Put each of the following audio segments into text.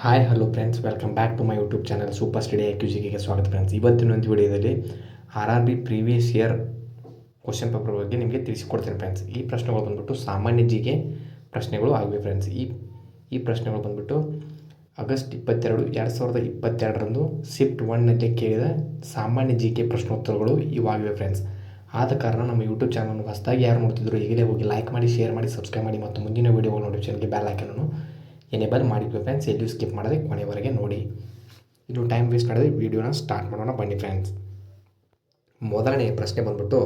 Hi hello friends welcome back to my YouTube channel super study ಗೆ ಸ್ವಾಗತ friends ಇವತ್ತಿನ ಒಂದು ವಿಡಿಯೋದಲ್ಲಿ R R B previous year question paper ಬಗ್ಗೆ ನಿಮಗೆ ತಿಳಿಸಿಕೊಡ್ತೀನಿ ಫ್ರೆಂಡ್ಸ್ ಈ ಪ್ರಶ್ನೆಗಳು ಬಂದ್ಬಿಟ್ಟು ಸಾಮಾನ್ಯ ಜಿಗೆ ಪ್ರಶ್ನೆಗಳು ಆಗಿವೆ ಫ್ರೆಂಡ್ಸ್ ಈ ಈ ಪ್ರಶ್ನೆಗಳು ಬಂದ್ಬಿಟ್ಟು ಆಗಸ್ಟ್ ಇಪ್ಪತ್ತೆರಡು, ಎರಡು ಸಾವಿರದ ಇಪ್ಪತ್ತೆರಡರಂದು ಶಿಫ್ಟ್ ಒನ್ನಲ್ಲಿ ಕೇಳಿದ ಸಾಮಾನ್ಯ ಜಿ ಕೆ ಪ್ರಶ್ನೋತ್ತರಗಳು ಇವಾಗಿವೆ ಫ್ರೆಂಡ್ಸ್ ಆದ ಕಾರಣ ನಮ್ಮ ಯೂಟ್ಯೂಬ್ ಚಾನಲ್ ಹೊಸದಾಗಿ ಯಾರು ನೋಡ್ತಿದ್ರು ಈಗಲೇ ಹೋಗಿ ಲೈಕ್ ಮಾಡಿ ಶೇರ್ ಮಾಡಿ ಸಬ್ಸ್ಕ್ರೈಬ್ ಮಾಡಿ ಮತ್ತು ಮುಂದಿನ ವೀಡಿಯೋಗಳು ನೋಟಿಫಿಕೇಷನ್ಗೆ ಬೆಲ್ ಐಕನನ್ನು ಎನೇಬಲ್ ಮಾಡಿದ್ವಿ ಫ್ರೆಂಡ್ಸ್ ಎಲ್ಲೂ ಸ್ಕಿಪ್ ಮಾಡದೆ ಕೊನೆವರೆಗೆ ನೋಡಿ. ಇನ್ನು ಟೈಮ್ ವೇಸ್ಟ್ ಮಾಡದೆ ವೀಡಿಯೋನ ಸ್ಟಾರ್ಟ್ ಮಾಡೋಣ, ಬನ್ನಿ ಫ್ರೆಂಡ್ಸ್ ಮೊದಲನೇ ಪ್ರಶ್ನೆ ಬಂದ್ಬಿಟ್ಟು,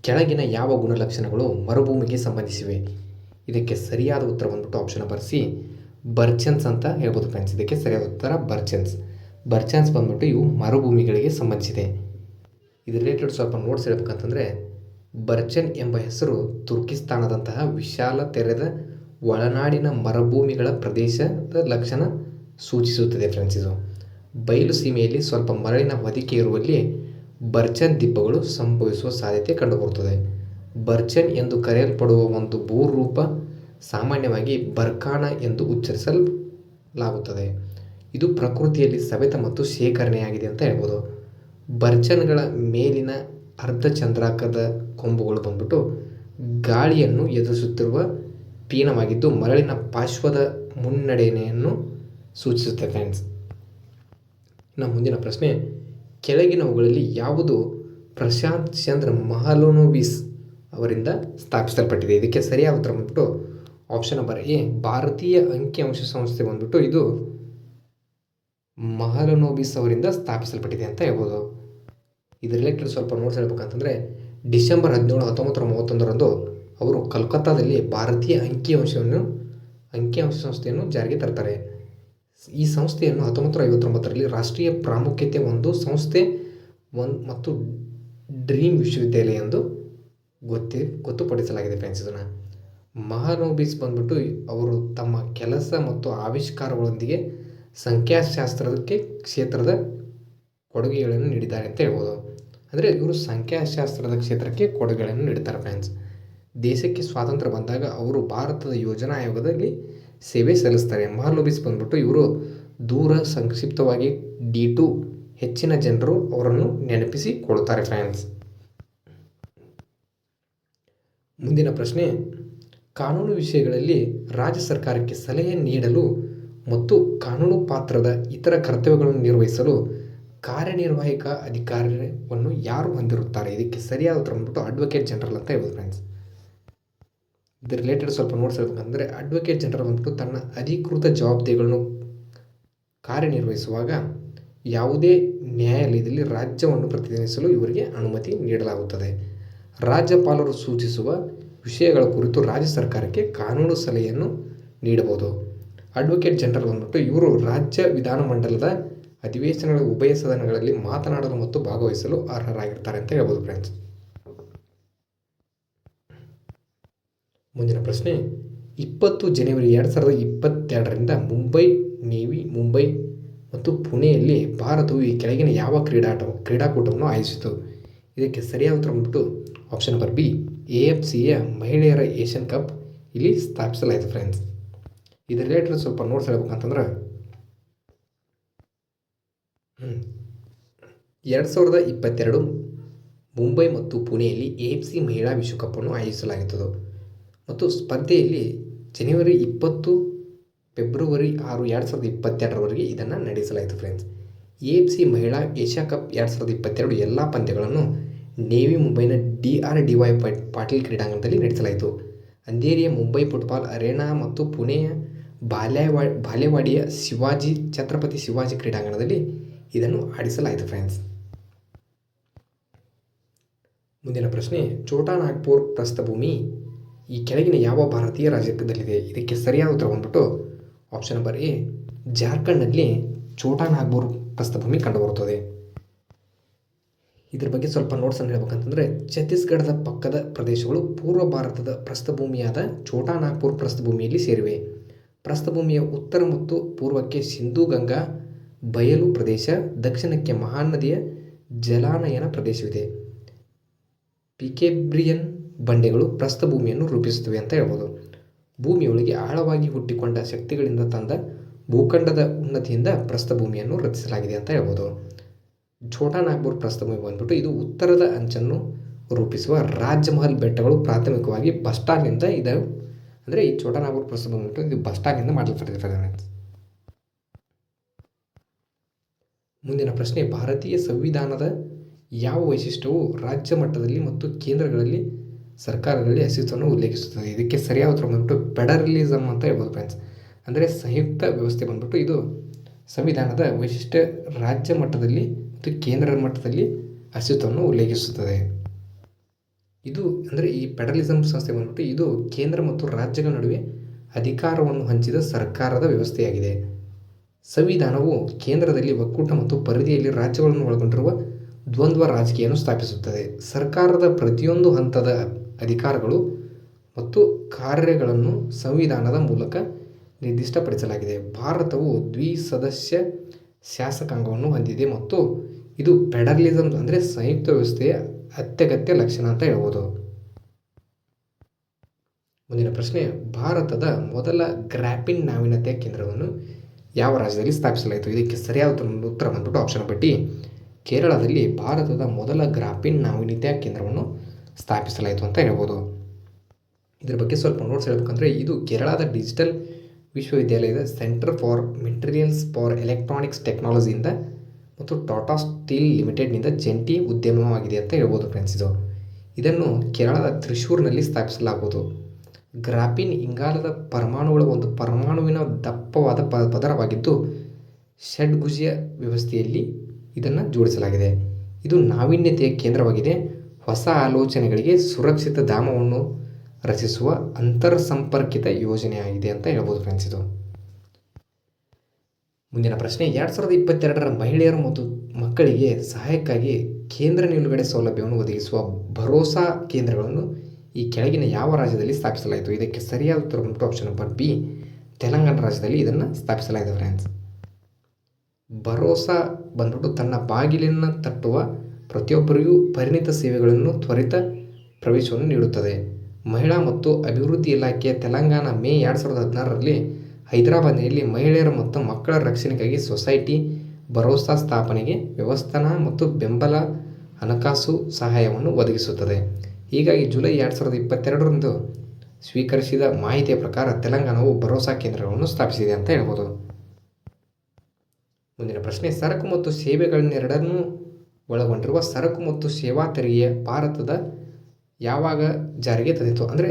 ಕೆಳಗಿನ ಯಾವ ಗುಣಲಕ್ಷಣಗಳು ಮರುಭೂಮಿಗೆ ಸಂಬಂಧಿಸಿವೆ? ಇದಕ್ಕೆ ಸರಿಯಾದ ಉತ್ತರ ಬಂದ್ಬಿಟ್ಟು ಆಪ್ಷನ್ ನಂಬರ್ ಸಿ ಬರ್ಚನ್ಸ್ ಅಂತ ಹೇಳ್ಬೋದು ಫ್ರೆಂಡ್ಸ್ ಇದಕ್ಕೆ ಸರಿಯಾದ ಉತ್ತರ ಬರ್ಚನ್ಸ್. ಬರ್ಚನ್ಸ್ ಬಂದ್ಬಿಟ್ಟು ಇವು ಮರುಭೂಮಿಗಳಿಗೆ ಸಂಬಂಧಿಸಿದೆ. ಇದು ರಿಲೇಟೆಡ್ ಸ್ವಲ್ಪ ನೋಟ್ಸ್ ಹೇಳ್ಬೇಕಂತಂದರೆ, ಬರ್ಚನ್ ಎಂಬ ಹೆಸರು ತುರ್ಕಿಸ್ತಾನದಂತಹ ವಿಶಾಲ ತೆರೆದ ಒಳನಾಡಿನ ಮರುಭೂಮಿಗಳ ಪ್ರದೇಶದ ಲಕ್ಷಣ ಸೂಚಿಸುತ್ತದೆ ಫ್ರೆಂಡ್ಸ್ ಇದು ಬಯಲು ಸೀಮೆಯಲ್ಲಿ ಸ್ವಲ್ಪ ಮರಳಿನ ಹೊದಿಕೆ ಇರುವಲ್ಲಿ ಬರ್ಚನ್ ದಿಬ್ಬಗಳು ಸಂಭವಿಸುವ ಸಾಧ್ಯತೆ ಕಂಡುಬರುತ್ತದೆ. ಬರ್ಚನ್ ಎಂದು ಕರೆಯಲ್ಪಡುವ ಒಂದು ಭೂರೂಪ ಸಾಮಾನ್ಯವಾಗಿ ಬರ್ಕಾಣ ಎಂದು ಉಚ್ಚರಿಸಲಾಗುತ್ತದೆ. ಇದು ಪ್ರಕೃತಿಯಲ್ಲಿ ಸವೆತ ಮತ್ತು ಶೇಖರಣೆಯಾಗಿದೆ ಅಂತ ಹೇಳ್ಬೋದು. ಬರ್ಚನ್ಗಳ ಮೇಲಿನ ಅರ್ಧ ಚಂದ್ರಾಕದ ಕೊಂಬುಗಳು ಬಂದ್ಬಿಟ್ಟು ಗಾಳಿಯನ್ನು ಎದುರಿಸುತ್ತಿರುವ ಪೀನವಾಗಿದ್ದು ಮರಳಿನ ಪಾರ್ಶ್ವದ ಮುನ್ನಡೆಯನ್ನು ಸೂಚಿಸುತ್ತೆ ಫ್ರೆಂಡ್ಸ್ ಇನ್ನು ಮುಂದಿನ ಪ್ರಶ್ನೆ ಕೆಳಗಿನವುಗಳಲ್ಲಿ ಯಾವುದು ಪ್ರಶಾಂತ್ ಚಂದ್ರ ಮಹಲೋನೋಬಿಸ್ ಅವರಿಂದ ಸ್ಥಾಪಿಸಲ್ಪಟ್ಟಿದೆ? ಇದಕ್ಕೆ ಸರಿಯಾದ ಉತ್ತರ ಬಂದ್ಬಿಟ್ಟು ಆಪ್ಷನ್ ನಂಬರ್ ಎ ಭಾರತೀಯ ಅಂಕಿಅಂಶ ಸಂಸ್ಥೆ ಬಂದ್ಬಿಟ್ಟು ಇದು ಮಹಲನೋಬಿಸ್ ಅವರಿಂದ ಸ್ಥಾಪಿಸಲ್ಪಟ್ಟಿದೆ ಅಂತ ಹೇಳ್ಬೋದು. ಇದರಲ್ಲಿ ರಿಲೇಟೆಡ್ ಸ್ವಲ್ಪ ನೋಟ್ಸ್ ಹೇಳ್ಬೇಕಂತಂದರೆ, ಡಿಸೆಂಬರ್ ಹದಿನೇಳು ಹತ್ತೊಂಬತ್ತು ಮೂವತ್ತೊಂದರಂದು ಅವರು ಕಲ್ಕತ್ತಾದಲ್ಲಿ ಭಾರತೀಯ ಅಂಕಿಅಂಶವನ್ನು ಅಂಕಿಅಂಶ ಸಂಸ್ಥೆಯನ್ನು ಜಾರಿಗೆ ತರ್ತಾರೆ. ಈ ಸಂಸ್ಥೆಯನ್ನು ಹತ್ತೊಂಬತ್ತು ಐವತ್ತೊಂಬತ್ತರಲ್ಲಿ ರಾಷ್ಟ್ರೀಯ ಪ್ರಾಮುಖ್ಯತೆ ಒಂದು ಸಂಸ್ಥೆ ಒಂದು ಮತ್ತು ಡ್ರೀಮ್ ವಿಶ್ವವಿದ್ಯಾಲಯ ಎಂದು ಗೊತ್ತಿ, ಗೊತ್ತುಪಡಿಸಲಾಗಿದೆ ಫ್ರೆಂಡ್ಸ್ ಇದನ್ನು. ಮಹಾನೋಬಿಸ್ ಬಂದ್ಬಿಟ್ಟು ಅವರು ತಮ್ಮ ಕೆಲಸ ಮತ್ತು ಆವಿಷ್ಕಾರಗಳೊಂದಿಗೆ ಸಂಖ್ಯಾಶಾಸ್ತ್ರಕ್ಕೆ ಕ್ಷೇತ್ರದ ಕೊಡುಗೆಗಳನ್ನು ನೀಡಿದ್ದಾರೆ ಅಂತ ಹೇಳ್ಬೋದು. ಅಂದರೆ ಇವರು ಸಂಖ್ಯಾಶಾಸ್ತ್ರದ ಕ್ಷೇತ್ರಕ್ಕೆ ಕೊಡುಗೆಗಳನ್ನು ನೀಡ್ತಾರೆ ಫ್ರೆಂಡ್ಸ್. ದೇಶಕ್ಕೆ ಸ್ವಾತಂತ್ರ್ಯ ಬಂದಾಗ ಅವರು ಭಾರತದ ಯೋಜನಾ ಆಯೋಗದಲ್ಲಿ ಸೇವೆ ಸಲ್ಲಿಸ್ತಾರೆ ಮಹಾಲೋಬಿಸ್ ಬಂದ್ಬಿಟ್ಟು ಇವರು ದೂರ ಸಂಕ್ಷಿಪ್ತವಾಗಿ ಡಿ ಟು ಹೆಚ್ಚಿನ ಜನರು ಅವರನ್ನು ನೆನಪಿಸಿಕೊಳ್ತಾರೆ ಫ್ರೆಂಡ್ಸ್ ಮುಂದಿನ ಪ್ರಶ್ನೆ, ಕಾನೂನು ವಿಷಯಗಳಲ್ಲಿ ರಾಜ್ಯ ಸರ್ಕಾರಕ್ಕೆ ಸಲಹೆ ನೀಡಲು ಮತ್ತು ಕಾನೂನು ಪಾತ್ರದ ಇತರ ಕರ್ತವ್ಯಗಳನ್ನು ನಿರ್ವಹಿಸಲು ಕಾರ್ಯನಿರ್ವಾಹಕ ಅಧಿಕಾರವನ್ನು ಯಾರು ಹೊಂದಿರುತ್ತಾರೆ? ಇದಕ್ಕೆ ಸರಿಯಾದ ಉತ್ತರ ಬಂದ್ಬಿಟ್ಟು ಅಡ್ವೊಕೇಟ್ ಜನರಲ್ ಅಂತ ಹೇಳ್ಬೋದು ಫ್ರೆಂಡ್ಸ್ ಇದು ರಿಲೇಟೆಡ್ ಸ್ವಲ್ಪ ನೋಟ್ಸ್ ಹೇಳ್ಬೇಕಂದ್ರೆ ಅಡ್ವೊಕೇಟ್ ಜನರಲ್ ಬಂದ್ಬಿಟ್ಟು ತನ್ನ ಅಧಿಕೃತ ಜವಾಬ್ದಾರಿಗಳನ್ನು ಕಾರ್ಯನಿರ್ವಹಿಸುವಾಗ ಯಾವುದೇ ನ್ಯಾಯಾಲಯದಲ್ಲಿ ರಾಜ್ಯವನ್ನು ಪ್ರತಿನಿಧಿಸಲು ಇವರಿಗೆ ಅನುಮತಿ ನೀಡಲಾಗುತ್ತದೆ. ರಾಜ್ಯಪಾಲರು ಸೂಚಿಸುವ ವಿಷಯಗಳ ಕುರಿತು ರಾಜ್ಯ ಸರ್ಕಾರಕ್ಕೆ ಕಾನೂನು ಸಲಹೆಯನ್ನು ನೀಡಬಹುದು. ಅಡ್ವೊಕೇಟ್ ಜನರಲ್ ಬಂದ್ಬಿಟ್ಟು ಇವರು ರಾಜ್ಯ ವಿಧಾನಮಂಡಲದ ಅಧಿವೇಶನಗಳ ಉಭಯ ಸದನಗಳಲ್ಲಿ ಮಾತನಾಡಲು ಮತ್ತು ಭಾಗವಹಿಸಲು ಅರ್ಹರಾಗಿರ್ತಾರೆ ಅಂತ ಹೇಳ್ಬೋದು ಫ್ರೆಂಡ್ಸ್ ಮುಂದಿನ ಪ್ರಶ್ನೆ, ಇಪ್ಪತ್ತು ಜನವರಿ ಎರಡು ಸಾವಿರದ ಇಪ್ಪತ್ತೆರಡರಿಂದ ಮುಂಬೈ, ನೇವಿ, ಮುಂಬೈ ಮತ್ತು ಪುಣೆಯಲ್ಲಿ ಭಾರತವು ಈ ಕೆಳಗಿನ ಯಾವ ಕ್ರೀಡಾಟ, ಕ್ರೀಡಾಕೂಟವನ್ನು ಆಯೋಜಿಸಿತು? ಇದಕ್ಕೆ ಸರಿಯಾದ ಉತ್ತರ ಬಂದ್ಬಿಟ್ಟು option number B A F ಸಿಯ ಮಹಿಳೆಯರ ಏಷ್ಯನ್ ಕಪ್ ಇಲ್ಲಿ ಸ್ಥಾಪಿಸಲಾಯಿತು ಫ್ರೆಂಡ್ಸ್ ಇದರ ರಿಲೇಟೆಡ್ ಸ್ವಲ್ಪ ನೋಟ್ಸ್ ಹೇಳ್ಬೇಕಂತಂದ್ರೆ ಎರಡು ಸಾವಿರದ ಇಪ್ಪತ್ತೆರಡು ಮುಂಬೈ ಮತ್ತು ಪುಣೆಯಲ್ಲಿ ಎ ಎಫ್ ಸಿ ಮಹಿಳಾ ವಿಶ್ವಕಪ್ಪನ್ನು ಆಯೋಜಿಸಲಾಗಿತ್ತು. ಮತ್ತು ಸ್ಪರ್ಧೆಯಲ್ಲಿ ಜನವರಿ ಇಪ್ಪತ್ತು, ಫೆಬ್ರವರಿ ಆರು ಎರಡು ಸಾವಿರದ ಇಪ್ಪತ್ತೆರಡರವರೆಗೆ ಇದನ್ನು ನಡೆಸಲಾಯಿತು ಫ್ರೆಂಡ್ಸ್ ಎ ಎಫ್ ಸಿ ಮಹಿಳಾ ಏಷ್ಯಾ ಕಪ್ ಎರಡು ಸಾವಿರದ ಇಪ್ಪತ್ತೆರಡು ಎಲ್ಲ ಪಂದ್ಯಗಳನ್ನು ನೇವಿ ಮುಂಬೈನ D R D Y Patil ಕ್ರೀಡಾಂಗಣದಲ್ಲಿ ನಡೆಸಲಾಯಿತು. ಅಂಧೇರಿಯ ಮುಂಬೈ ಫುಟ್ಬಾಲ್ ಅರೇನಾ ಮತ್ತು ಪುಣೆಯ ಬಾಲ್ಯವಾ ಬಾಲ್ಯವಾಡಿಯ ಶಿವಾಜಿ, ಛತ್ರಪತಿ ಶಿವಾಜಿ ಕ್ರೀಡಾಂಗಣದಲ್ಲಿ ಇದನ್ನು ಆಡಿಸಲಾಯಿತು ಫ್ರೆಂಡ್ಸ್ ಮುಂದಿನ ಪ್ರಶ್ನೆ ಛೋಟಾ ನಾಗ್ಪುರ್ ಪ್ರಸ್ಥಭೂಮಿ ಈ ಕೆಳಗಿನ ಯಾವ ಭಾರತೀಯ ರಾಜ್ಯದಲ್ಲಿದೆ ಇದಕ್ಕೆ ಸರಿಯಾದ ಉತ್ತರ ಬಂದ್ಬಿಟ್ಟು ಆಪ್ಷನ್ ನಂಬರ್ ಎ ಜಾರ್ಖಂಡ್ನಲ್ಲಿ ಛೋಟಾ ನಾಗ್ಪುರ್ ಪ್ರಸ್ಥಭೂಮಿ ಕಂಡುಬರುತ್ತದೆ. ಇದರ ಬಗ್ಗೆ ಸ್ವಲ್ಪ ನೋಟ್ಸನ್ನು ಹೇಳ್ಬೇಕಂತಂದರೆ, ಛತ್ತೀಸ್ಗಢದ ಪಕ್ಕದ ಪ್ರದೇಶಗಳು ಪೂರ್ವ ಭಾರತದ ಪ್ರಸ್ಥಭೂಮಿಯಾದ ಛೋಟಾ ನಾಗ್ಪುರ್ ಪ್ರಸ್ಥಭೂಮಿಯಲ್ಲಿ ಸೇರಿವೆ. ಪ್ರಸ್ಥಭೂಮಿಯ ಉತ್ತರ ಮತ್ತು ಪೂರ್ವಕ್ಕೆ ಸಿಂಧೂ ಗಂಗಾ, ಬಯಲು ಪ್ರದೇಶ, ದಕ್ಷಿಣಕ್ಕೆ ಮಹಾನದಿಯ ಜಲಾನಯನ ಪ್ರದೇಶವಿದೆ. ಪಿಕೆಬ್ರಿಯನ್ ಬಂಡೆಗಳು ಪ್ರಸ್ಥಭೂಮಿಯನ್ನು ರೂಪಿಸುತ್ತವೆ ಅಂತ ಹೇಳ್ಬೋದು. ಭೂಮಿಯೊಳಗೆ ಆಳವಾಗಿ ಹುಟ್ಟಿಕೊಂಡ ಶಕ್ತಿಗಳಿಂದ ತಂದ ಭೂಖಂಡದ ಉನ್ನತಿಯಿಂದ ಪ್ರಸ್ಥಭೂಮಿಯನ್ನು ರಚಿಸಲಾಗಿದೆ ಅಂತ ಹೇಳ್ಬೋದು. ಛೋಟಾ ನಾಗ್ಪುರ್ ಪ್ರಸ್ಥಭೂಮಿ ಬಂದ್ಬಿಟ್ಟು ಇದು ಉತ್ತರದ ಅಂಚನ್ನು ರೂಪಿಸುವ ರಾಜಮಹಲ್ ಬೆಟ್ಟಗಳು ಪ್ರಾಥಮಿಕವಾಗಿ ಬಸ್ ಸ್ಟಾಂಡ್ನಿಂದ ಇದು ಅಂದರೆ ಈ ಛೋಟಾ ನಾಗ್ಪುರ್ ಬಂದ್ಬಿಟ್ಟು ಇದು ಬಸ್ ಸ್ಟಾಂಡ್ನಿಂದ ಮಾಡಲ್ಪಟ್ಟಿದೆ ಫ್ರೆಂಡ್ಸ್ ಮುಂದಿನ ಪ್ರಶ್ನೆ, ಭಾರತೀಯ ಸಂವಿಧಾನದ ಯಾವ ವೈಶಿಷ್ಟ್ಯವು ರಾಜ್ಯ ಮಟ್ಟದಲ್ಲಿ ಮತ್ತು ಕೇಂದ್ರಗಳಲ್ಲಿ ಸರ್ಕಾರಗಳಲ್ಲಿ ಅಸ್ತಿತ್ವವನ್ನು ಉಲ್ಲೇಖಿಸುತ್ತದೆ. ಇದಕ್ಕೆ ಸರಿಯಾದ ಉತ್ತರ ಬಂದ್ಬಿಟ್ಟು ಫೆಡರಲಿಸಮ್ ಅಂತ ಹೇಳ್ಬೋದು ಫ್ರೆಂಡ್ಸ್ ಅಂದರೆ ಸಂಯುಕ್ತ ವ್ಯವಸ್ಥೆ ಬಂದ್ಬಿಟ್ಟು ಇದು ಸಂವಿಧಾನದ ವೈಶಿಷ್ಟ್ಯ ರಾಜ್ಯ ಮಟ್ಟದಲ್ಲಿ ಮತ್ತು ಕೇಂದ್ರ ಮಟ್ಟದಲ್ಲಿ ಅಸ್ತಿತ್ವವನ್ನು ಉಲ್ಲೇಖಿಸುತ್ತದೆ. ಇದು ಅಂದರೆ ಈ ಫೆಡರಲಿಸಮ್ ಸಂಸ್ಥೆ ಬಂದ್ಬಿಟ್ಟು ಇದು ಕೇಂದ್ರ ಮತ್ತು ರಾಜ್ಯಗಳ ನಡುವೆ ಅಧಿಕಾರವನ್ನು ಹಂಚಿದ ಸರ್ಕಾರದ ವ್ಯವಸ್ಥೆಯಾಗಿದೆ. ಸಂವಿಧಾನವು ಕೇಂದ್ರದಲ್ಲಿ ಒಕ್ಕೂಟ ಮತ್ತು ಪರಿಧಿಯಲ್ಲಿ ರಾಜ್ಯಗಳನ್ನು ಒಳಗೊಂಡಿರುವ ದ್ವಂದ್ವ ರಾಜಕೀಯವನ್ನು ಸ್ಥಾಪಿಸುತ್ತದೆ. ಸರ್ಕಾರದ ಪ್ರತಿಯೊಂದು ಹಂತದ ಅಧಿಕಾರಗಳು ಮತ್ತು ಕಾರ್ಯಗಳನ್ನು ಸಂವಿಧಾನದ ಮೂಲಕ ನಿರ್ದಿಷ್ಟಪಡಿಸಲಾಗಿದೆ. ಭಾರತವು ದ್ವಿಸದಸ್ಯ ಶಾಸಕಾಂಗವನ್ನು ಹೊಂದಿದೆ ಮತ್ತು ಇದು ಫೆಡರಲಿಸಮ್ ಅಂದರೆ ಸಂಯುಕ್ತ ವ್ಯವಸ್ಥೆಯ ಅತ್ಯಗತ್ಯ ಲಕ್ಷಣ ಅಂತ ಹೇಳ್ಬೋದು. ಮುಂದಿನ ಪ್ರಶ್ನೆ, ಭಾರತದ ಮೊದಲ ಗ್ರ್ಯಾಪಿನ್ ನಾವೀನ್ಯತೆಯ ಕೇಂದ್ರವನ್ನು ಯಾವ ರಾಜ್ಯದಲ್ಲಿ ಸ್ಥಾಪಿಸಲಾಯಿತು? ಇದಕ್ಕೆ ಸರಿಯಾದ ಉತ್ತರ ಬಂದ್ಬಿಟ್ಟು ಆಪ್ಷನ್ ಪಟ್ಟಿ ಕೇರಳದಲ್ಲಿ ಭಾರತದ ಮೊದಲ ಗ್ರಾಫಿನ್ ನಾವೀನ್ಯತೆಯ ಕೇಂದ್ರವನ್ನು ಸ್ಥಾಪಿಸಲಾಯಿತು ಅಂತ ಹೇಳ್ಬೋದು. ಇದರ ಬಗ್ಗೆ ಸ್ವಲ್ಪ ನೋಟ್ಸ್ ಹೇಳ್ಬೇಕಂದ್ರೆ ಇದು ಕೇರಳದ ಡಿಜಿಟಲ್ ವಿಶ್ವವಿದ್ಯಾಲಯದ centre for materials for electronics ಟೆಕ್ನಾಲಜಿಯಿಂದ ಮತ್ತು ಟಾಟಾ ಸ್ಟೀಲ್ ಲಿಮಿಟೆಡ್ನಿಂದ ಜಂಟಿ ಉದ್ಯಮವಾಗಿದೆ ಅಂತ ಹೇಳ್ಬೋದು ಫ್ರೆಂಡ್ಸ್ ಇದು. ಇದನ್ನು ಕೇರಳದ ತ್ರಿಶೂರ್ನಲ್ಲಿ ಸ್ಥಾಪಿಸಲಾಗುವುದು ಗ್ರಾಫಿನ್ ಇಂಗಾಲದ ಪರಮಾಣುಗಳ ಒಂದು ಪರಮಾಣುವಿನ ದಪ್ಪವಾದ ಪದರವಾಗಿದ್ದು, ಷಡ್ಭುಜಿಯ ವ್ಯವಸ್ಥೆಯಲ್ಲಿ ಇದನ್ನು ಜೋಡಿಸಲಾಗಿದೆ. ಇದು ನಾವೀನ್ಯತೆಯ ಕೇಂದ್ರವಾಗಿದೆ. ಹೊಸ ಆಲೋಚನೆಗಳಿಗೆ ಸುರಕ್ಷಿತ ಧಾಮವನ್ನು ರಚಿಸುವ ಅಂತರ್ಸಂಪರ್ಕಿತ ಯೋಜನೆಯಾಗಿದೆ ಅಂತ ಹೇಳ್ಬೋದು ಫ್ರೆಂಡ್ಸ್ ಇದು. ಮುಂದಿನ ಪ್ರಶ್ನೆ, ಎರಡು ಸಾವಿರದ ಇಪ್ಪತ್ತೆರಡರ ಮಹಿಳೆಯರು ಮತ್ತು ಮಕ್ಕಳಿಗೆ ಸಹಾಯಕ್ಕಾಗಿ ಕೇಂದ್ರ ನಿಲುಗಡೆ ಸೌಲಭ್ಯವನ್ನು ಒದಗಿಸುವ ಭರೋಸಾ ಕೇಂದ್ರಗಳನ್ನು ಈ ಕೆಳಗಿನ ಯಾವ ರಾಜ್ಯದಲ್ಲಿ ಸ್ಥಾಪಿಸಲಾಯಿತು? ಇದಕ್ಕೆ ಸರಿಯಾದ ಉತ್ತರ ಆಪ್ಷನ್ ನಂಬರ್ ಬಿ ತೆಲಂಗಾಣ ರಾಜ್ಯದಲ್ಲಿ ಇದನ್ನು ಸ್ಥಾಪಿಸಲಾಯಿತು ಫ್ರೆಂಡ್ಸ್ ಭರೋಸಾ ಬಂದ್ಬಿಟ್ಟು ತನ್ನ ಬಾಗಿಲನ್ನು ತಟ್ಟುವ ಪ್ರತಿಯೊಬ್ಬರಿಗೂ ಪರಿಣಿತ ಸೇವೆಗಳನ್ನು ತ್ವರಿತ ಪ್ರವೇಶವನ್ನು ನೀಡುತ್ತದೆ. ಮಹಿಳಾ ಮತ್ತು ಅಭಿವೃದ್ಧಿ ಇಲಾಖೆಯ ತೆಲಂಗಾಣ ಮೇ ಎರಡು ಸಾವಿರದ ಹದಿನಾರರಲ್ಲಿ ಹೈದರಾಬಾದ್ನಲ್ಲಿ ಮಹಿಳೆಯರ ಮತ್ತು ಮಕ್ಕಳ ರಕ್ಷಣೆಗಾಗಿ ಸೊಸೈಟಿ ಭರೋಸಾ ಸ್ಥಾಪನೆಗೆ ವ್ಯವಸ್ಥಾನ ಮತ್ತು ಬೆಂಬಲ ಹಣಕಾಸು ಸಹಾಯವನ್ನು ಒದಗಿಸುತ್ತದೆ. ಹೀಗಾಗಿ ಜುಲೈ ಎರಡು ಸಾವಿರದ ಇಪ್ಪತ್ತೆರಡರಂದು ಸ್ವೀಕರಿಸಿದ ಮಾಹಿತಿಯ ಪ್ರಕಾರ ತೆಲಂಗಾಣವು ಭರೋಸಾ ಕೇಂದ್ರಗಳನ್ನು ಸ್ಥಾಪಿಸಿದೆ ಅಂತ ಹೇಳ್ಬೋದು. ಮುಂದಿನ ಪ್ರಶ್ನೆ, ಸರಕು ಮತ್ತು ಸೇವೆಗಳನ್ನೆರಡನ್ನೂ ಒಳಗೊಂಡಿರುವ ಸರಕು ಮತ್ತು ಸೇವಾ ತೆರಿಗೆ ಭಾರತದ ಯಾವಾಗ ಜಾರಿಗೆ ತಂದಿತ್ತು? ಅಂದರೆ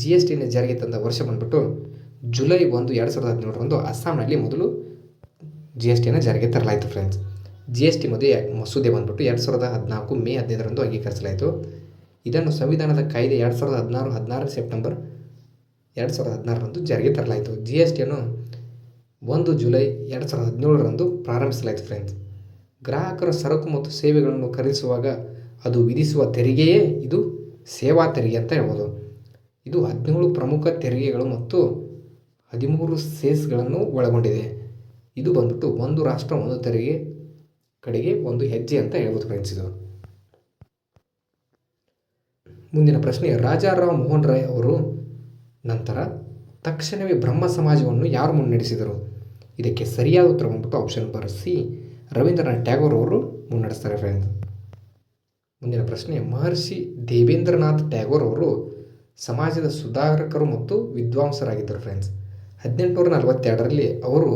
ಜಿ ಎಸ್ ಟಿನ ಜಾರಿಗೆ ತಂದ ವರ್ಷ ಬಂದ್ಬಿಟ್ಟು ಜುಲೈ ಒಂದು, ಎರಡು ಸಾವಿರದ ಹದಿನೇಳರಂದು ಅಸ್ಸಾಂನಲ್ಲಿ ಮೊದಲು ಜಿ ಎಸ್ ಟಿಯನ್ನು ಜಾರಿಗೆ ತರಲಾಯಿತು ಫ್ರೆಂಡ್ಸ್ ಜಿ ಎಸ್ ಟಿ ಮದುವೆ ಮಸೂದೆ ಬಂದ್ಬಿಟ್ಟು ಎರಡು ಸಾವಿರದ ಹದಿನಾಲ್ಕು, ಮೇ ಹದಿನೈದರಂದು ಅಂಗೀಕರಿಸಲಾಯಿತು. ಇದನ್ನು ಸಂವಿಧಾನದ ಕಾಯ್ದೆ ಎರಡು ಸಾವಿರದ ಹದಿನಾರು ಹದಿನಾರು ಸೆಪ್ಟೆಂಬರ್ ಎರಡು ಸಾವಿರದ ಹದಿನಾರರಂದು ಜಾರಿಗೆ ತರಲಾಯಿತು. ಜಿ ಎಸ್ ಟಿಯನ್ನು ಒಂದು ಜುಲೈ ಎರಡು ಸಾವಿರದ ಹದಿನೇಳರಂದು ಪ್ರಾರಂಭಿಸಲಾಯಿತು ಫ್ರೆಂಡ್ಸ್ ಗ್ರಾಹಕರ ಸರಕು ಮತ್ತು ಸೇವೆಗಳನ್ನು ಖರೀದಿಸುವಾಗ ಅದು ವಿಧಿಸುವ ತೆರಿಗೆಯೇ ಇದು? ಸೇವಾ ತೆರಿಗೆ ಅಂತ ಹೇಳ್ಬೋದು. ಇದು ಹದಿನೇಳು ಪ್ರಮುಖ ತೆರಿಗೆಗಳು ಮತ್ತು ಹದಿಮೂರು ಸೇಸ್ಗಳನ್ನು ಒಳಗೊಂಡಿದೆ. ಇದು ಬಂದ್ಬಿಟ್ಟು ಒಂದು ರಾಷ್ಟ್ರ, ಒಂದು ತೆರಿಗೆ ಕಡೆಗೆ ಒಂದು ಹೆಜ್ಜೆ ಅಂತ ಹೇಳ್ಬೋದು ಫ್ರೆಂಡ್ಸ್ ಇದು. ಮುಂದಿನ ಪ್ರಶ್ನೆ, ರಾಜಾರಾವ್ ಮೋಹನ್ ರಾಯ್ ಅವರು ನಂತರ ತಕ್ಷಣವೇ ಬ್ರಹ್ಮ ಸಮಾಜವನ್ನು ಯಾರು ಮುನ್ನಡೆಸಿದರು? ಇದಕ್ಕೆ ಸರಿಯಾದ ಉತ್ತರ ಬಂದ್ಬಿಟ್ಟು option number C Rabindranath Tagore ಅವರು ಮುನ್ನಡೆಸ್ತಾರೆ ಫ್ರೆಂಡ್ಸ್ ಮುಂದಿನ ಪ್ರಶ್ನೆ, ಮಹರ್ಷಿ ದೇವೇಂದ್ರನಾಥ್ ಟ್ಯಾಗೋರ್ ಅವರು ಸಮಾಜದ ಸುಧಾರಕರು ಮತ್ತು ವಿದ್ವಾಂಸರಾಗಿದ್ದರು ಫ್ರೆಂಡ್ಸ್ ಹದಿನೆಂಟುನೂರ ನಲವತ್ತೆರಡರಲ್ಲಿ ಅವರು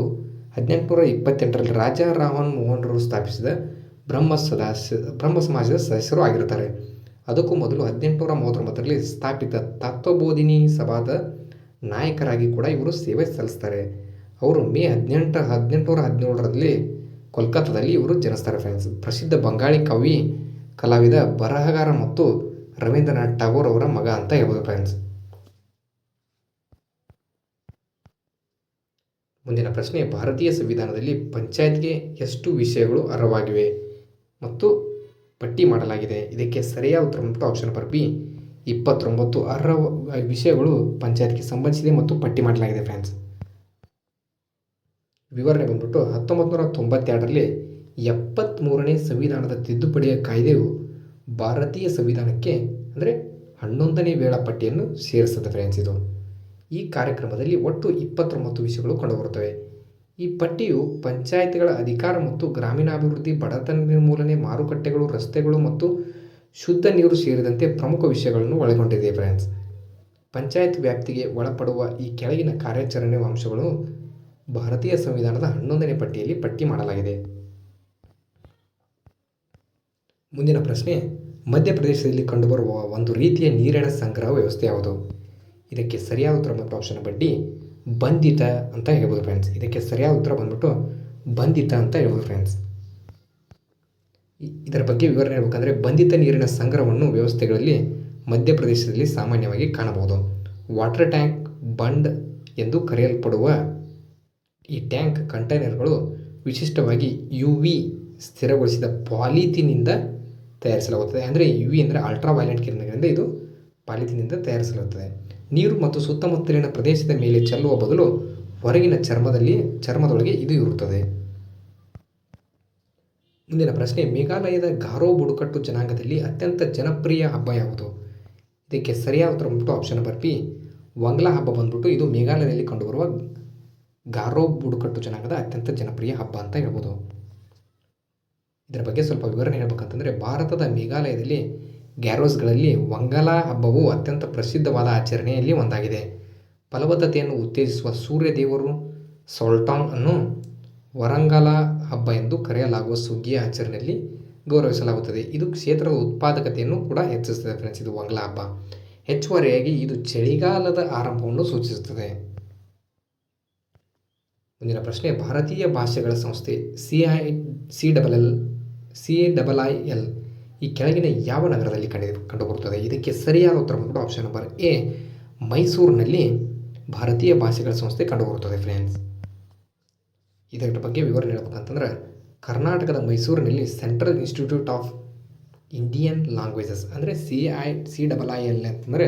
ಹದಿನೆಂಟುನೂರ ಇಪ್ಪತ್ತೆಂಟರಲ್ಲಿ ರಾಜಾ ರಾಮನ್ ಮೋಹನ್ರವರು ಸ್ಥಾಪಿಸಿದ ಬ್ರಹ್ಮ ಸದಾಸ್ಯ, ಬ್ರಹ್ಮ ಸಮಾಜದ ಸದಸ್ಯರು ಆಗಿರ್ತಾರೆ ಅದಕ್ಕೂ ಮೊದಲು ಹದಿನೆಂಟುನೂರ ಮೂವತ್ತೊಂಬತ್ತರಲ್ಲಿ ಸ್ಥಾಪಿತ ತತ್ವಬೋಧಿನಿ ಸಭಾದ ನಾಯಕರಾಗಿ ಕೂಡ ಇವರು ಸೇವೆ ಸಲ್ಲಿಸ್ತಾರೆ. ಅವರು ಮೇ ಹದಿನೆಂಟು, ಹದಿನೆಂಟುನೂರ ಹದಿನೇಳರಲ್ಲಿ ಕೋಲ್ಕತ್ತಾದಲ್ಲಿ ಇವರು ಜನಿಸ್ತಾರೆ ಫ್ರೆಂಡ್ಸ್ ಪ್ರಸಿದ್ಧ ಬಂಗಾಳಿ ಕವಿ, ಕಲಾವಿದ ಬರಹಗಾರ ಮತ್ತು ರವೀಂದ್ರನಾಥ್ ಟಾಗೋರ್ ಅವರ ಮಗ ಅಂತ ಹೇಳ್ಬೋದು ಫ್ರೆಂಡ್ಸ್ ಮುಂದಿನ ಪ್ರಶ್ನೆ, ಭಾರತೀಯ ಸಂವಿಧಾನದಲ್ಲಿ ಪಂಚಾಯತ್ಗೆ ಎಷ್ಟು ವಿಷಯಗಳು ಅರ್ಹವಾಗಿವೆ ಮತ್ತು ಪಟ್ಟಿ ಮಾಡಲಾಗಿದೆ? ಇದಕ್ಕೆ ಸರಿಯಾದ ಉತ್ತರ ಮತ್ತು ಆಪ್ಷನ್ ನಂಬರ್ ಬಿ ಇಪ್ಪತ್ತೊಂಬತ್ತು ಅರ್ಹ ವಿಷಯಗಳು ಪಂಚಾಯತ್ಗೆ ಸಂಬಂಧಿಸಿದೆ ಮತ್ತು ಪಟ್ಟಿ ಮಾಡಲಾಗಿದೆ ಫ್ರೆಂಡ್ಸ್ ವಿವರಣೆ ಬಂದ್ಬಿಟ್ಟು ಹತ್ತೊಂಬತ್ತು ನೂರ ತೊಂಬತ್ತೆರಡರಲ್ಲಿ ಎಪ್ಪತ್ತ್ಮೂರನೇ ಸಂವಿಧಾನದ ತಿದ್ದುಪಡಿಯ ಕಾಯ್ದೆಯು ಭಾರತೀಯ ಸಂವಿಧಾನಕ್ಕೆ ಅಂದರೆ ಹನ್ನೊಂದನೇ ವೇಳಾಪಟ್ಟಿಯನ್ನು ಸೇರಿಸುತ್ತದೆ ಫ್ರೆಂಡ್ಸ್ ಇದು. ಈ ಕಾರ್ಯಕ್ರಮದಲ್ಲಿ ಒಟ್ಟು ಇಪ್ಪತ್ತೊಂಬತ್ತು ವಿಷಯಗಳು ಕಂಡುಬರುತ್ತವೆ. ಈ ಪಟ್ಟಿಯು ಪಂಚಾಯತ್ಗಳ ಅಧಿಕಾರ ಮತ್ತು ಗ್ರಾಮೀಣಾಭಿವೃದ್ಧಿ ಬಡತನ ನಿರ್ಮೂಲನೆ, ಮಾರುಕಟ್ಟೆಗಳು, ರಸ್ತೆಗಳು ಮತ್ತು ಶುದ್ಧ ನೀರು ಸೇರಿದಂತೆ ಪ್ರಮುಖ ವಿಷಯಗಳನ್ನು ಒಳಗೊಂಡಿದೆ ಫ್ರೆಂಡ್ಸ್ ಪಂಚಾಯತ್ ವ್ಯಾಪ್ತಿಗೆ ಒಳಪಡುವ ಈ ಕೆಳಗಿನ ಕಾರ್ಯಾಚರಣೆ ಅಂಶಗಳು ಭಾರತೀಯ ಸಂವಿಧಾನದ ಹನ್ನೊಂದನೇ ಪಟ್ಟಿಯಲ್ಲಿ ಪಟ್ಟಿ ಮಾಡಲಾಗಿದೆ. ಮುಂದಿನ ಪ್ರಶ್ನೆ, ಮಧ್ಯಪ್ರದೇಶದಲ್ಲಿ ಕಂಡುಬರುವ ಒಂದು ರೀತಿಯ ನೀರಿನ ಸಂಗ್ರಹ ವ್ಯವಸ್ಥೆ ಯಾವುದು? ಇದಕ್ಕೆ ಸರಿಯಾದ ಉತ್ತರ ಬಂದ್ಬಿಟ್ಟು ಆಪ್ಷನ್ ಬಡ್ಡಿ ಬಂಧಿತ ಅಂತ ಹೇಳ್ಬೋದು ಫ್ರೆಂಡ್ಸ್ ಇದಕ್ಕೆ ಸರಿಯಾದ ಉತ್ತರ ಬಂದ್ಬಿಟ್ಟು ಬಂಧಿತ ಅಂತ ಹೇಳ್ಬೋದು ಫ್ರೆಂಡ್ಸ್ ಇದರ ಬಗ್ಗೆ ವಿವರಣೆ ಹೇಳ್ಬೇಕಂದ್ರೆ ಬಂಧಿತ ನೀರಿನ ಸಂಗ್ರಹವನ್ನು ವ್ಯವಸ್ಥೆಗಳಲ್ಲಿ ಮಧ್ಯಪ್ರದೇಶದಲ್ಲಿ ಸಾಮಾನ್ಯವಾಗಿ ಕಾಣಬಹುದು. ವಾಟರ್ ಟ್ಯಾಂಕ್ ಬಂಡ್ ಎಂದು ಕರೆಯಲ್ಪಡುವ ಈ ಟ್ಯಾಂಕ್ ಕಂಟೈನರ್ಗಳು ವಿಶಿಷ್ಟವಾಗಿ ಯು ವಿ ಸ್ಥಿರಗೊಳಿಸಿದ ಪಾಲಿಥಿನಿಂದ ತಯಾರಿಸಲಾಗುತ್ತದೆ. ಅಂದರೆ ಯು ವಿ ಅಂದರೆ ಅಲ್ಟ್ರಾ ವೈಲೆಂಟ್ ಕಿರಣಗಳಿಂದ ಇದು ಪಾಲಿಥಿನಿಂದ ತಯಾರಿಸಲಾಗುತ್ತದೆ. ನೀರು ಮತ್ತು ಸುತ್ತಮುತ್ತಲಿನ ಪ್ರದೇಶದ ಮೇಲೆ ಚೆಲ್ಲುವ ಬದಲು ಹೊರಗಿನ ಚರ್ಮದಲ್ಲಿ, ಚರ್ಮದೊಳಗೆ ಇದು ಇರುತ್ತದೆ. ಮುಂದಿನ ಪ್ರಶ್ನೆ, ಮೇಘಾಲಯದ ಗಾರೋ ಬುಡಕಟ್ಟು ಜನಾಂಗದಲ್ಲಿ ಅತ್ಯಂತ ಜನಪ್ರಿಯ ಹಬ್ಬ ಯಾವುದು? ಇದಕ್ಕೆ ಸರಿಯಾದ ಉತ್ತರ ಬಂದ್ಬಿಟ್ಟು ಆಪ್ಷನ್ ನಂಬರ್ ಬಿ ವಂಗ್ಲಾ ಹಬ್ಬ ಬಂದ್ಬಿಟ್ಟು ಇದು ಮೇಘಾಲಯದಲ್ಲಿ ಕಂಡುಬರುವ ಗಾರೋ ಬುಡಕಟ್ಟು ಜನಾಂಗದ ಅತ್ಯಂತ ಜನಪ್ರಿಯ ಹಬ್ಬ ಅಂತ ಹೇಳ್ಬೋದು. ಇದರ ಬಗ್ಗೆ ಸ್ವಲ್ಪ ವಿವರಣೆ ಹೇಳ್ಬೇಕಂತಂದರೆ ಭಾರತದ ಮೇಘಾಲಯದಲ್ಲಿ ಗ್ಯಾರೋಸ್ಗಳಲ್ಲಿ ವಂಗಲಾ ಹಬ್ಬವು ಅತ್ಯಂತ ಪ್ರಸಿದ್ಧವಾದ ಆಚರಣೆಯಲ್ಲಿ ಒಂದಾಗಿದೆ. ಫಲವತ್ತತೆಯನ್ನು ಉತ್ತೇಜಿಸುವ ಸೂರ್ಯ ದೇವರು ಸೊಲ್ಟಾಂಗ್ ಅನ್ನು ವರಂಗಲ ಹಬ್ಬ ಎಂದು ಕರೆಯಲಾಗುವ ಸುಗ್ಗಿಯ ಆಚರಣೆಯಲ್ಲಿ ಗೌರವಿಸಲಾಗುತ್ತದೆ. ಇದು ಕ್ಷೇತ್ರದ ಉತ್ಪಾದಕತೆಯನ್ನು ಕೂಡ ಹೆಚ್ಚಿಸುತ್ತದೆ ಫ್ರೆಂಡ್ಸ್, ಇದು ವಂಗಲ ಹಬ್ಬ. ಹೆಚ್ಚುವರಿಯಾಗಿ ಇದು ಚಳಿಗಾಲದ ಆರಂಭವನ್ನು ಸೂಚಿಸುತ್ತದೆ. ಮುಂದಿನ ಪ್ರಶ್ನೆ, ಭಾರತೀಯ ಭಾಷೆಗಳ ಸಂಸ್ಥೆ C I C double L C A double I L ಈ ಕೆಳಗಿನ ಯಾವ ನಗರದಲ್ಲಿ ಕಂಡು ಕಂಡುಬರುತ್ತದೆ? ಇದಕ್ಕೆ ಸರಿಯಾದ ಉತ್ತರ ಬಂದ್ಬಿಟ್ಟು ಆಪ್ಷನ್ ನಂಬರ್ ಎ ಮೈಸೂರಿನಲ್ಲಿ ಭಾರತೀಯ ಭಾಷೆಗಳ ಸಂಸ್ಥೆ ಕಂಡುಬರುತ್ತದೆ ಫ್ರೆಂಡ್ಸ್ ಇದರ ಬಗ್ಗೆ ವಿವರಣೆ ಹೇಳ್ಬೇಕಂತಂದ್ರೆ, ಕರ್ನಾಟಕದ ಮೈಸೂರಿನಲ್ಲಿ central institute of Indian languages ಅಂದರೆ C I C double I L ಅಂತಂದರೆ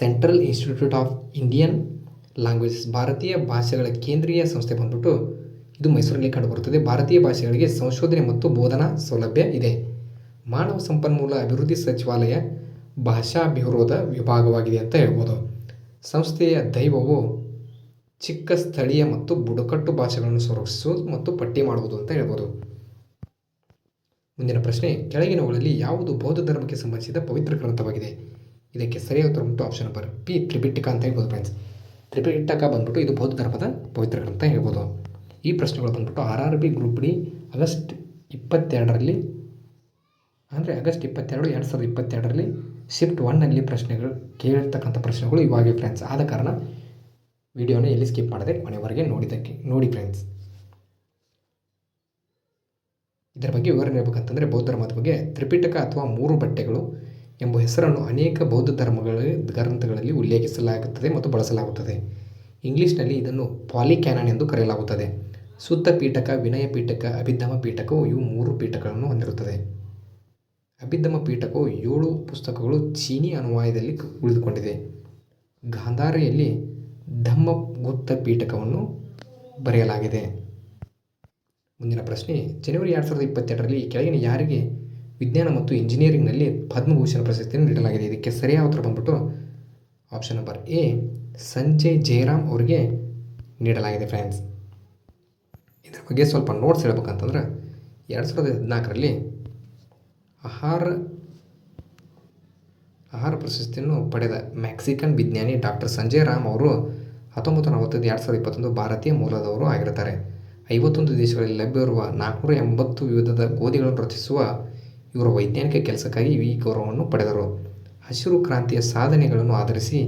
central institute of Indian languages ಭಾರತೀಯ ಭಾಷೆಗಳ ಕೇಂದ್ರೀಯ ಸಂಸ್ಥೆ ಬಂದ್ಬಿಟ್ಟು ಇದು ಮೈಸೂರಿನಲ್ಲಿ ಕಂಡುಬರುತ್ತದೆ. ಭಾರತೀಯ ಭಾಷೆಗಳಿಗೆ ಸಂಶೋಧನೆ ಮತ್ತು ಬೋಧನಾ ಸೌಲಭ್ಯ ಇದೆ. ಮಾನವ ಸಂಪನ್ಮೂಲ ಅಭಿವೃದ್ಧಿ ಸಚಿವಾಲಯ ಭಾಷಾಭಿವೃದ್ಧ ವಿಭಾಗವಾಗಿದೆ ಅಂತ ಹೇಳ್ಬೋದು. ಸಂಸ್ಥೆಯ ದೈವವು ಚಿಕ್ಕ, ಸ್ಥಳೀಯ ಮತ್ತು ಬುಡಕಟ್ಟು ಭಾಷೆಗಳನ್ನು ಸಂರಕ್ಷಿಸುವುದು ಮತ್ತು ಪಟ್ಟಿ ಮಾಡುವುದು ಅಂತ ಹೇಳ್ಬೋದು. ಮುಂದಿನ ಪ್ರಶ್ನೆ, ಕೆಳಗಿನವುಗಳಲ್ಲಿ ಯಾವುದು ಬೌದ್ಧ ಧರ್ಮಕ್ಕೆ ಸಂಬಂಧಿಸಿದ ಪವಿತ್ರ ಗ್ರಂಥವಾಗಿದೆ? ಇದಕ್ಕೆ ಸರಿಯಾದ ಉತ್ತರ ಉಂಟು ಆಪ್ಷನ್ ನಂಬರ್ ಪಿ ತ್ರಿಪಿಟಕ ಅಂತ ಹೇಳ್ಬೋದು ಫ್ರೆಂಡ್ಸ್ ತ್ರಿಪಿಟಕ ಬಂದ್ಬಿಟ್ಟು ಇದು ಬೌದ್ಧ ಧರ್ಮದ ಪವಿತ್ರ ಗ್ರಂಥ ಹೇಳ್ಬೋದು. ಈ ಪ್ರಶ್ನೆಗಳು ಬಂದ್ಬಿಟ್ಟು R R B group D August ಇಪ್ಪತ್ತೆರಡರಲ್ಲಿ ಅಂದರೆ ಆಗಸ್ಟ್ ಇಪ್ಪತ್ತೆರಡು ಎರಡು ಸಾವಿರದ ಇಪ್ಪತ್ತೆರಡರಲ್ಲಿ ಶಿಫ್ಟ್ ಒನ್ನಲ್ಲಿ ಪ್ರಶ್ನೆಗಳು ಕೇಳಿರ್ತಕ್ಕಂಥ ಪ್ರಶ್ನೆಗಳು ಇವಾಗೆ ಫ್ರೆಂಡ್ಸ್ ಆದ ಕಾರಣ ವಿಡಿಯೋನ ಎಲ್ಲಿ ಸ್ಕಿಪ್ ಮಾಡದೆ ಕೊನೆವರೆಗೆ ನೋಡಿದ್ದಕ್ಕೆ, ನೋಡಿ ಫ್ರೆಂಡ್ಸ್ ಇದರ ಬಗ್ಗೆ ವಿವರಣೆ ಹೇಳ್ಬೇಕಂತಂದರೆ ಬೌದ್ಧ ಧರ್ಮದ ಬಗ್ಗೆ ತ್ರಿಪಿಟಕ ಅಥವಾ ಮೂರು ಬಟ್ಟೆಗಳು ಎಂಬ ಹೆಸರನ್ನು ಅನೇಕ ಬೌದ್ಧ ಧರ್ಮಗಳ ಗ್ರಂಥಗಳಲ್ಲಿ ಉಲ್ಲೇಖಿಸಲಾಗುತ್ತದೆ ಮತ್ತು ಬಳಸಲಾಗುತ್ತದೆ. ಇಂಗ್ಲಿಷ್ನಲ್ಲಿ ಇದನ್ನು ಪಾಲಿಕ್ಯಾನನ್ ಎಂದು ಕರೆಯಲಾಗುತ್ತದೆ. ಸುತ್ತ ಪೀಠಕ, ವಿನಯ ಪೀಠಕ, ಅಭಿಧಮ ಪೀಠಕವು ಇವು ಮೂರು ಪೀಠಗಳನ್ನು ಹೊಂದಿರುತ್ತದೆ. ಅಭಿಧಮ ಪೀಠಕವು ಏಳು ಪುಸ್ತಕಗಳು ಚೀನಿ ಅನುವಾಯದಲ್ಲಿ ಉಳಿದುಕೊಂಡಿದೆ. ಗಾಂಧಾರಿಯಲ್ಲಿ ಧಮ್ಮಗುಪ್ತ ಪೀಠಕವನ್ನು ಬರೆಯಲಾಗಿದೆ. ಮುಂದಿನ ಪ್ರಶ್ನೆ, ಜನವರಿ ಎರಡು ಸಾವಿರದ ಇಪ್ಪತ್ತೆರಡರಲ್ಲಿ ಕೆಳಗಿನ ಯಾರಿಗೆ ವಿಜ್ಞಾನ ಮತ್ತು ಇಂಜಿನಿಯರಿಂಗ್ನಲ್ಲಿ ಪದ್ಮಭೂಷಣ ಪ್ರಶಸ್ತಿಯನ್ನು ನೀಡಲಾಗಿದೆ. ಇದಕ್ಕೆ ಸರಿಯಾದ ಉತ್ತರ ಬಂದ್ಬಿಟ್ಟು option number A Sanjay Jayaram ಅವರಿಗೆ ನೀಡಲಾಗಿದೆ ಫ್ರೆಂಡ್ಸ್ ಇದರ ಬಗ್ಗೆ ಸ್ವಲ್ಪ ನೋಟ್ಸ್ ಹೇಳ್ಬೇಕಂತಂದ್ರೆ ಎರಡು ಸಾವಿರದ ಹದಿನಾಲ್ಕರಲ್ಲಿ ಆಹಾರ ಆಹಾರ ಪ್ರಶಸ್ತಿಯನ್ನು ಪಡೆದ ಮೆಕ್ಸಿಕನ್ ವಿಜ್ಞಾನಿ ಡಾಕ್ಟರ್ ಸಂಜಯ್ ರಾಮ್ ಅವರು ಹತ್ತೊಂಬತ್ತು ನಲವತ್ತೈದು ಎರಡು ಸಾವಿರದ ಇಪ್ಪತ್ತೊಂದು ಭಾರತೀಯ ಮೂಲದವರು ಆಗಿರುತ್ತಾರೆ. ಐವತ್ತೊಂದು ದೇಶಗಳಲ್ಲಿ ಲಭ್ಯವಿರುವ ನಾಲ್ಕುನೂರ ಎಂಬತ್ತು ವಿವಿಧದ ಗೋಧಿಗಳನ್ನು ರಚಿಸುವ ಇವರ ವೈಜ್ಞಾನಿಕ ಕೆಲಸಕ್ಕಾಗಿ ಈ ಗೌರವವನ್ನು ಪಡೆದರು. ಹಸಿರು ಕ್ರಾಂತಿಯ ಸಾಧನೆಗಳನ್ನು ಆಧರಿಸಿ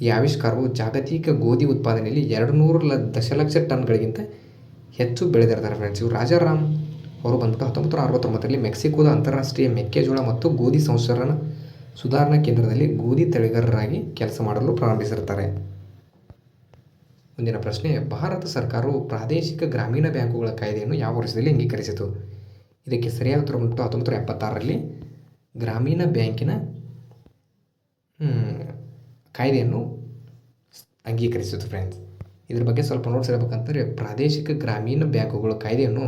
ಈ ಆವಿಷ್ಕಾರವು ಜಾಗತಿಕ ಗೋಧಿ ಉತ್ಪಾದನೆಯಲ್ಲಿ ಎರಡು ನೂರು ಲ, ದಶಲಕ್ಷ ಟನ್ಗಳಿಗಿಂತ ಹೆಚ್ಚು ಬೆಳೆದಿರ್ತಾರೆ ಫ್ರೆಂಡ್ಸ್ ಇವರು ರಾಜಾರಾಮ್ ಅವರು ಬಂದ್ಬಿಟ್ಟು ಹತ್ತೊಂಬತ್ತು ನೂರ ಅರವತ್ತೊಂಬತ್ತರಲ್ಲಿ ಮೆಕ್ಸಿಕೋದ ಅಂತಾರಾಷ್ಟ್ರೀಯ ಮೆಕ್ಕೆಜೋಳ ಮತ್ತು ಗೋಧಿ ಸಂಸ್ಕರಣ ಸುಧಾರಣಾ ಕೇಂದ್ರದಲ್ಲಿ ಗೋಧಿ ತಳಿಗಾರರಾಗಿ ಕೆಲಸ ಮಾಡಲು ಪ್ರಾರಂಭಿಸಿರ್ತಾರೆ ಮುಂದಿನ ಪ್ರಶ್ನೆ, ಭಾರತ ಸರ್ಕಾರವು ಪ್ರಾದೇಶಿಕ ಗ್ರಾಮೀಣ ಬ್ಯಾಂಕುಗಳ ಕಾಯ್ದೆಯನ್ನು ಯಾವ ವರ್ಷದಲ್ಲಿ ಅಂಗೀಕರಿಸಿತು? ಇದಕ್ಕೆ ಸರಿಯಾದ ಉತ್ತರ ಬಂದ್ಬಿಟ್ಟು ಹತ್ತೊಂಬತ್ತು ನೂರ ಎಪ್ಪತ್ತಾರರಲ್ಲಿ ಗ್ರಾಮೀಣ ಬ್ಯಾಂಕಿನ ಕಾಯ್ದೆಯನ್ನು ಅಂಗೀಕರಿಸಿತು ಫ್ರೆಂಡ್ಸ್ ಇದ್ರ ಬಗ್ಗೆ ಸ್ವಲ್ಪ ನೋಟ್ಸ್ ಹೇಳ್ಬೇಕಂತಂದರೆ ಪ್ರಾದೇಶಿಕ ಗ್ರಾಮೀಣ ಬ್ಯಾಂಕುಗಳ ಕಾಯ್ದೆಯನ್ನು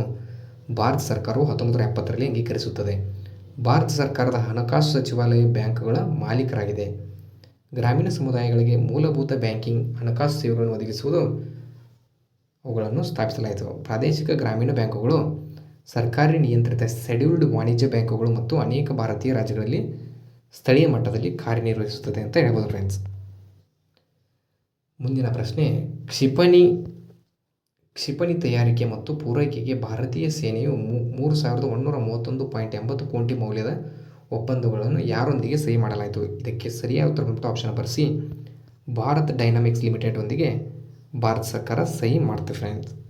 ಭಾರತ ಸರ್ಕಾರವು ಹತ್ತೊಂಬತ್ತು ನೂರ ಎಪ್ಪತ್ತರಲ್ಲಿ ಅಂಗೀಕರಿಸುತ್ತದೆ. ಭಾರತ ಸರ್ಕಾರದ ಹಣಕಾಸು ಸಚಿವಾಲಯ ಬ್ಯಾಂಕ್ಗಳ ಮಾಲೀಕರಾಗಿದೆ. ಗ್ರಾಮೀಣ ಸಮುದಾಯಗಳಿಗೆ ಮೂಲಭೂತ ಬ್ಯಾಂಕಿಂಗ್, ಹಣಕಾಸು ಸೇವೆಗಳನ್ನು ಒದಗಿಸುವುದು ಅವುಗಳನ್ನು ಸ್ಥಾಪಿಸಲಾಯಿತು. ಪ್ರಾದೇಶಿಕ ಗ್ರಾಮೀಣ ಬ್ಯಾಂಕುಗಳು ಸರ್ಕಾರಿ ನಿಯಂತ್ರಿತ ಶೆಡ್ಯೂಲ್ಡ್ ವಾಣಿಜ್ಯ ಬ್ಯಾಂಕುಗಳು ಮತ್ತು ಅನೇಕ ಭಾರತೀಯ ರಾಜ್ಯಗಳಲ್ಲಿ ಸ್ಥಳೀಯ ಮಟ್ಟದಲ್ಲಿ ಕಾರ್ಯನಿರ್ವಹಿಸುತ್ತದೆ ಅಂತ ಹೇಳ್ಬೋದು ಫ್ರೆಂಡ್ಸ್ ಮುಂದಿನ ಪ್ರಶ್ನೆ, ಕ್ಷಿಪಣಿ ಕ್ಷಿಪಣಿ ತಯಾರಿಕೆ ಮತ್ತು ಪೂರೈಕೆಗೆ ಭಾರತೀಯ ಸೇನೆಯು ಮೂರು ಸಾವಿರದ ಮೂವತ್ತೊಂದು ಪಾಯಿಂಟ್ ಎಂಬತ್ತು ಕೋಟಿ ಮೌಲ್ಯದ ಒಪ್ಪಂದಗಳನ್ನು ಯಾರೊಂದಿಗೆ ಸಹಿ ಮಾಡಲಾಯಿತು? ಇದಕ್ಕೆ ಸರಿಯಾದ ಉತ್ತರ ಬಂದ್ಬಿಟ್ಟು ಆಪ್ಷನ್ ಬರೆಸಿ. ಭಾರತ್ ಡೈನಾಮಿಕ್ಸ್ ಲಿಮಿಟೆಡ್ ಒಂದಿಗೆ ಭಾರತ ಸರ್ಕಾರ ಸಹಿ ಮಾಡುತ್ತೆ ಫ್ರೆಂಡ್ಸ್